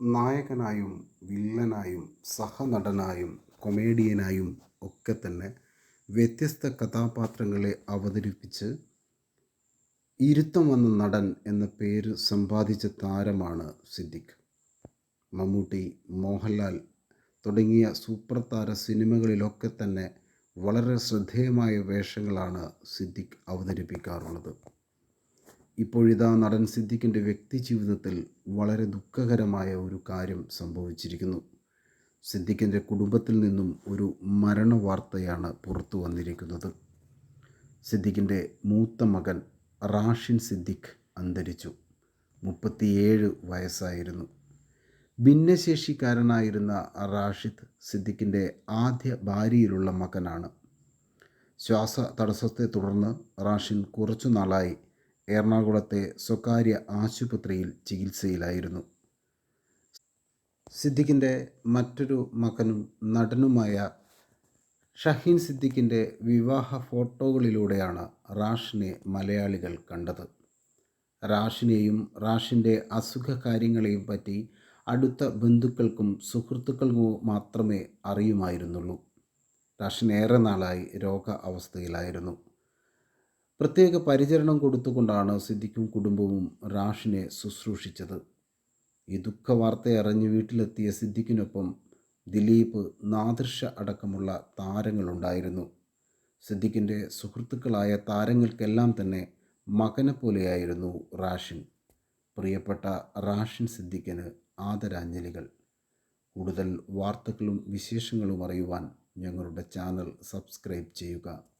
നായകനായും വില്ലനായും സഹനടനായും കൊമേഡിയനായും ഒക്കെ തന്നെ വ്യത്യസ്ത കഥാപാത്രങ്ങളെ അവതരിപ്പിച്ച് ഇരുത്തം വന്ന നടൻ എന്ന പേര് സമ്പാദിച്ച താരമാണ് സിദ്ദിഖ്. മമ്മൂട്ടി മോഹൻലാൽ തുടങ്ങിയ സൂപ്പർ താര സിനിമകളിലൊക്കെ തന്നെ വളരെ ശ്രദ്ധേയമായ വേഷങ്ങളാണ് സിദ്ദിഖ് അവതരിപ്പിക്കാറുള്ളത്. ഇപ്പോഴിതാ നടൻ സിദ്ദിഖിന്റെ വ്യക്തി ജീവിതത്തിൽ വളരെ ദുഃഖകരമായ ഒരു കാര്യം സംഭവിച്ചിരിക്കുന്നു. സിദ്ദിഖിന്റെ കുടുംബത്തിൽ നിന്നും ഒരു മരണ വാർത്തയാണ് പുറത്തു വന്നിരിക്കുന്നത്. സിദ്ദിഖിന്റെ മൂത്ത മകൻ റാഷിൻ സിദ്ദിഖ് അന്തരിച്ചു. മുപ്പത്തിയേഴ് വയസ്സായിരുന്നു. ഭിന്നശേഷിക്കാരനായിരുന്ന റാഷിദ് സിദ്ദിഖിന്റെ ആദ്യ ഭാര്യയിലുള്ള മകനാണ്. ശ്വാസ തടസ്സത്തെ തുടർന്ന് റാഷിൻ കുറച്ചു നാളായി എറണാകുളത്തെ സ്വകാര്യ ആശുപത്രിയിൽ ചികിത്സയിലായിരുന്നു. സിദ്ദിഖിന്റെ മറ്റൊരു മകനും നടനുമായ ഷഹീൻ സിദ്ദിഖിന്റെ വിവാഹ ഫോട്ടോകളിലൂടെയാണ് റാഷിനെ മലയാളികൾ കണ്ടത്. റാഷിനെയും റാഷിന്റെ അസുഖ കാര്യങ്ങളെയും പറ്റി അടുത്ത ബന്ധുക്കൾക്കും സുഹൃത്തുക്കൾക്കും മാത്രമേ അറിയുമായിരുന്നുള്ളൂ. റാഷിൻ ഏറെ നാളായി രോഗ അവസ്ഥയിലായിരുന്നു. പ്രത്യേക പരിചരണം കൊടുത്തുകൊണ്ടാണ് സിദ്ദിഖും കുടുംബവും റാഷിനെ ശുശ്രൂഷിച്ചത്. ഈ ദുഃഖവാർത്തയറിഞ്ഞ് വീട്ടിലെത്തിയ സിദ്ദിഖിനൊപ്പം ദിലീപ് നാദൃശ അടക്കമുള്ള താരങ്ങളുണ്ടായിരുന്നു. സിദ്ദിഖിന്റെ സുഹൃത്തുക്കളായ താരങ്ങൾക്കെല്ലാം തന്നെ മകനെ പോലെയായിരുന്നു റാഷിൻ. പ്രിയപ്പെട്ട റാഷിൻ സിദ്ദിഖിന് ആദരാഞ്ജലികൾ. കൂടുതൽ വാർത്തകളും വിശേഷങ്ങളും അറിയുവാൻ ഞങ്ങളുടെ ചാനൽ സബ്സ്ക്രൈബ് ചെയ്യുക.